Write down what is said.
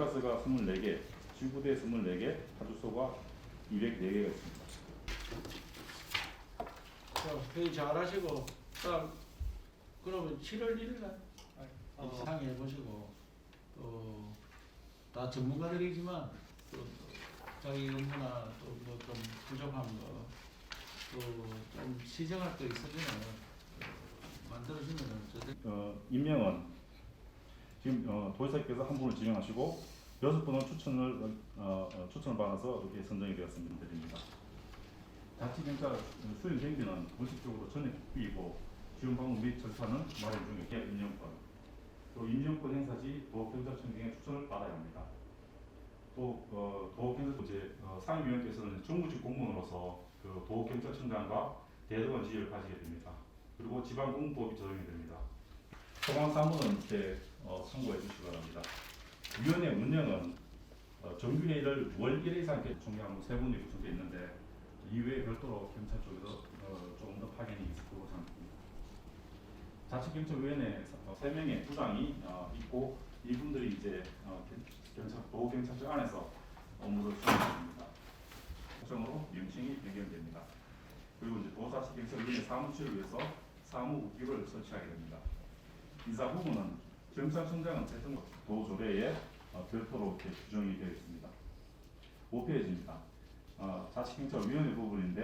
경찰서가 24개, 지구대 24개, 파주소가 204개가 있습니다. 자, 회의 잘 하시고, 다음, 그러면 7월 1일 날 어. 상의해 보시고, 또, 다 전문가들이지만, 또, 자기 업무나 또 뭐 좀 부족한 거, 또 좀 시정할 거 있으면, 그 만들어주면은 저들 어, 임명은 지금 어, 도지사께서 한 분을 지명하시고 여섯 분은 추천을 어, 어, 추천을 받아서 이렇게 선정이 되었습니다. 드립니다. 자치경찰 수행 경비는 공식적으로 전액 국비이고 지원 방법 및 절차는 마련 중에 임명권 또 임명권 행사 시 도경찰청장의 추천을 받아야 합니다. 또 어, 도경찰 이제 어, 상임위원께서는 정부직 공무원으로서 그 도경찰청장과 대등한 지위를 가지게 됩니다. 그리고 지방공무법이 적용이 됩니다. 소방 사무는 이렇게 어, 참고해 주시기 바랍니다. 위원회 운영은 어, 정규회의를 월 1회 이상 이렇게 총회하면 세 분이 구성되어 있는데 이외에 별도로 경찰 쪽에서 어, 조금 더 파견이 있을 거로 생각합니다. 자치경찰위원회 어, 세 명의 부장이 어, 있고 이분들이 이제 어, 경- 경찰 도경찰청 안에서 업무를 수행합니다. 국정으로 명칭이 변경됩니다. 그리고 이제 도사치경찰위원회 사무실을 위해서 사무국기를 설치하게 됩니다. 이사 부분은 경찰청장은 대통령 도조례에 어, 별도로 이렇게 규정이 되어 있습니다. 5페이지입니다. 어, 자치경찰 위원회 부분인데